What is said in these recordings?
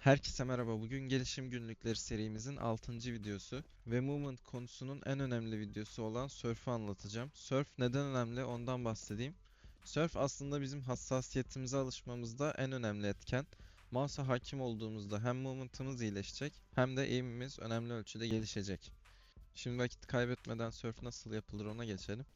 Herkese merhaba. Bugün gelişim günlükleri serimizin 6. videosu ve movement konusunun en önemli videosu olan surf'ü anlatacağım. Surf neden önemli ondan bahsedeyim. Surf aslında bizim hassasiyetimize alışmamızda en önemli etken. Mouse'a hakim olduğumuzda hem movement'ımız iyileşecek hem de aim'imiz önemli ölçüde gelişecek. Şimdi vakit kaybetmeden surf nasıl yapılır ona geçelim.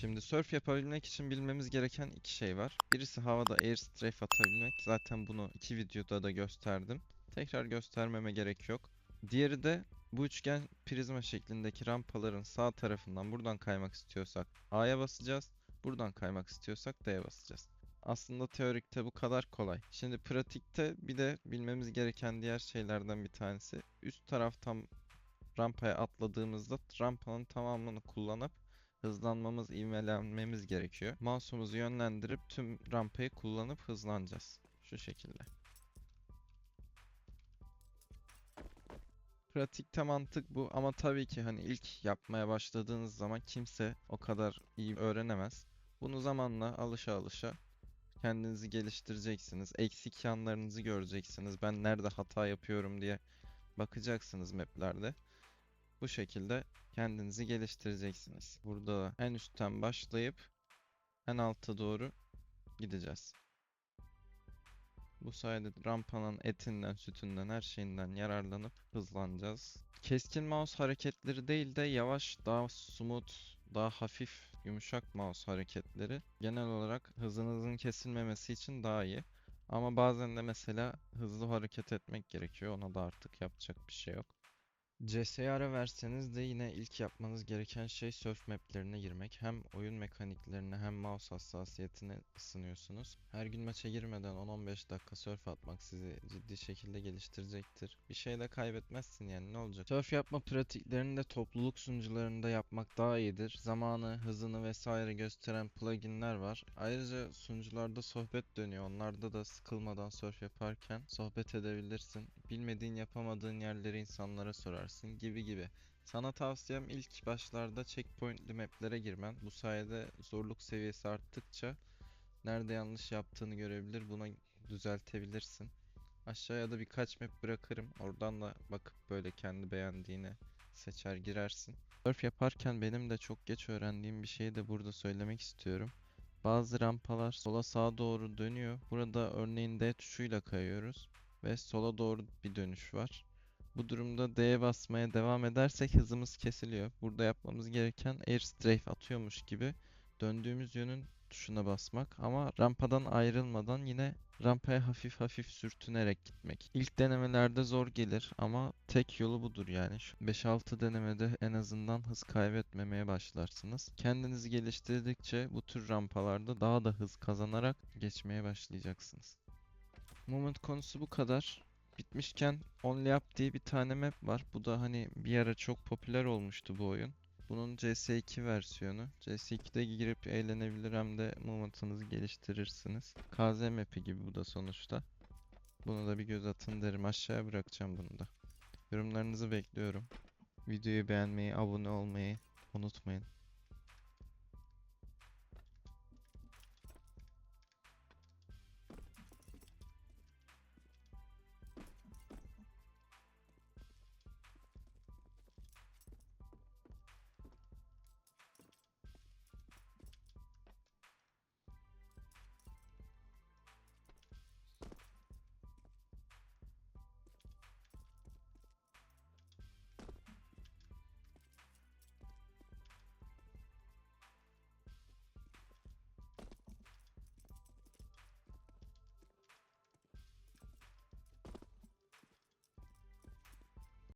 Şimdi surf yapabilmek için bilmemiz gereken iki şey var. Birisi havada air strafe atabilmek. Zaten bunu iki videoda da gösterdim. Tekrar göstermeme gerek yok. Diğeri de bu üçgen prizma şeklindeki rampaların sağ tarafından buradan kaymak istiyorsak A'ya basacağız. Buradan kaymak istiyorsak D'ye basacağız. Aslında teorikte bu kadar kolay. Şimdi pratikte bir de bilmemiz gereken diğer şeylerden bir tanesi. Üst taraftan rampaya atladığımızda rampanın tamamını kullanıp hızlanmamız, ivmelenmemiz gerekiyor. Mouse'umuzu yönlendirip tüm rampayı kullanıp hızlanacağız. Şu şekilde. Pratikte mantık bu ama tabii ki hani ilk yapmaya başladığınız zaman kimse o kadar iyi öğrenemez. Bunu zamanla alışa alışa kendinizi geliştireceksiniz. Eksik yanlarınızı göreceksiniz. Ben nerede hata yapıyorum diye bakacaksınız maplerde. Bu şekilde kendinizi geliştireceksiniz. Burada en üstten başlayıp en alta doğru gideceğiz. Bu sayede rampanın etinden, sütünden, her şeyinden yararlanıp hızlanacağız. Keskin mouse hareketleri değil de yavaş, daha smooth, daha hafif, yumuşak mouse hareketleri genel olarak hızınızın kesilmemesi için daha iyi. Ama bazen de mesela hızlı hareket etmek gerekiyor. Ona da artık yapacak bir şey yok. CS'ye ara verseniz de yine ilk yapmanız gereken şey surf maplerine girmek. Hem oyun mekaniklerine hem mouse hassasiyetine ısınıyorsunuz. Her gün maça girmeden 10-15 dakika surf atmak sizi ciddi şekilde geliştirecektir. Bir şey de kaybetmezsin yani ne olacak? Surf yapma pratiklerini de topluluk sunucularında yapmak daha iyidir. Zamanı, hızını vesaire gösteren pluginler var. Ayrıca sunucularda sohbet dönüyor. Onlarda da sıkılmadan surf yaparken sohbet edebilirsin. Bilmediğin yapamadığın yerleri insanlara sorarsın gibi gibi. Sana tavsiyem ilk başlarda checkpointli maplere girmen. Bu sayede zorluk seviyesi arttıkça nerede yanlış yaptığını görebilir, buna düzeltebilirsin. Aşağıya da birkaç map bırakırım. Oradan da bakıp böyle kendi beğendiğini seçer girersin. Surf yaparken benim de çok geç öğrendiğim bir şeyi de burada söylemek istiyorum. Bazı rampalar sola sağa doğru dönüyor. Burada örneğin D tuşuyla kayıyoruz ve sola doğru bir dönüş var. Bu durumda D'ye basmaya devam edersek hızımız kesiliyor. Burada yapmamız gereken air strafe atıyormuş gibi döndüğümüz yönün tuşuna basmak ama rampadan ayrılmadan yine rampaya hafif hafif sürtünerek gitmek. İlk denemelerde zor gelir ama tek yolu budur yani. Şu 5-6 denemede en azından hız kaybetmemeye başlarsınız. Kendinizi geliştirdikçe bu tür rampalarda daha da hız kazanarak geçmeye başlayacaksınız. Moment konusu bu kadar. Bitmişken Only Up diye bir tane map var. Bu da hani bir ara çok popüler olmuştu bu oyun. Bunun CS2 versiyonu. CS2'de girip eğlenebilir hem de movement'ınızı geliştirirsiniz. KZ map'i gibi bu da sonuçta. Bunu da bir göz atın derim. Aşağıya bırakacağım bunu da. Yorumlarınızı bekliyorum. Videoyu beğenmeyi, abone olmayı unutmayın.